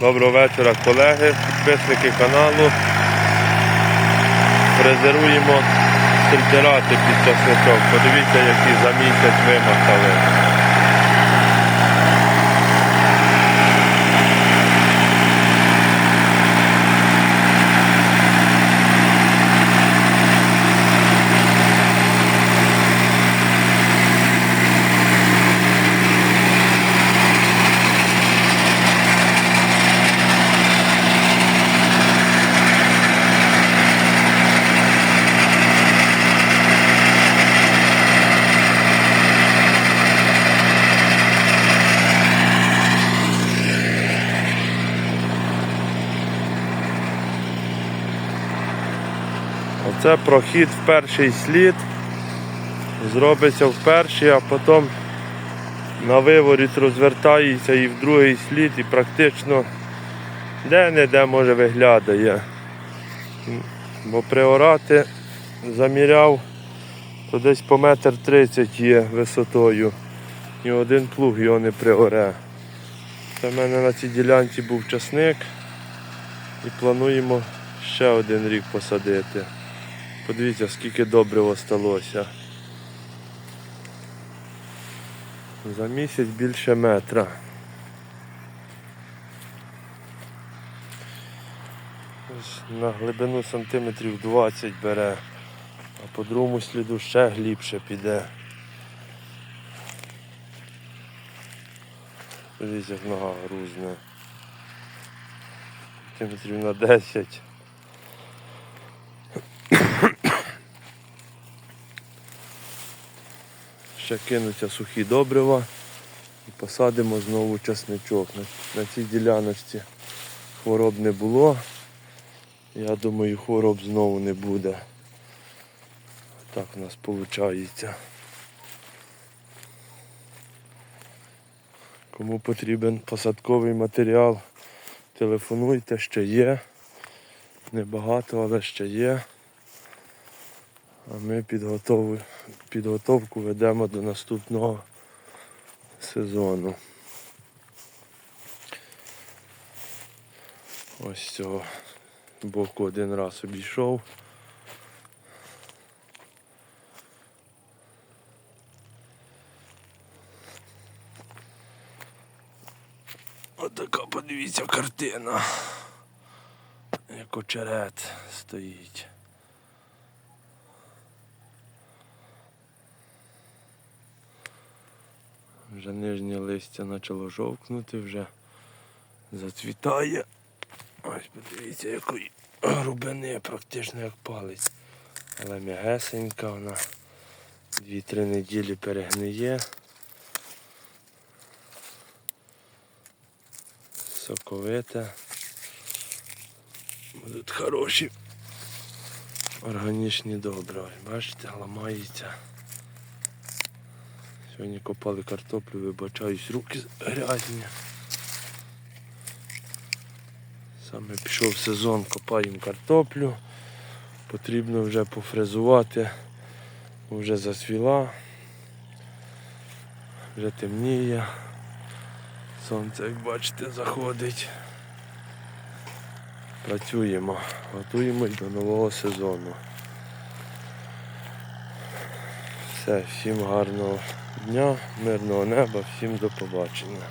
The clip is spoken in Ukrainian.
Доброго вечора, колеги, підписники каналу. Фрезеруємо сельдерати під часничок. Подивіться, які за місяць вимахали. Оце прохід в перший слід. Зробиться в перший, а потім на виворіт розвертається і в другий слід, і практично де-не-де може виглядає. Бо приорати заміряв, то десь по метр тридцять є висотою. І один плуг його не приоре. Це в мене на цій ділянці був часник і плануємо ще один рік посадити. Подивіться, скільки добрива сталося. За місяць більше метра. На глибину сантиметрів 20 бере, а по другому сліду ще глибше піде. Подивіться, як нога грузне. Сантиметрів на 10. Ще кинуться сухі добрива і посадимо знову часничок. На, цій діляночці хвороб не було. Я думаю, хвороб знову не буде. Так у нас виходить. Кому потрібен посадковий матеріал, телефонуйте, ще є. Небагато, але ще є. А ми підготову, підготовку ведемо до наступного сезону. Ось цього боку один раз обійшов. Отака, подивіться, картина. Як очерет стоїть. Вже нижнє листя почало жовкнути, вже зацвітає. Ось подивіться, якої грубини, практично як палець. Але м'ягесенька вона дві-три неділі перегниє. Соковита. Будуть хороші органічні добрива. Бачите, ламається. Сьогодні копали картоплю, вибачаюсь, руки грязні. Саме пішов сезон, копаємо картоплю. Потрібно вже пофрезувати, вже засвіла, вже темніє. Сонце, як бачите, заходить. Працюємо, готуємось до нового сезону. Все, всім гарного дня, мирного неба, всім до побачення.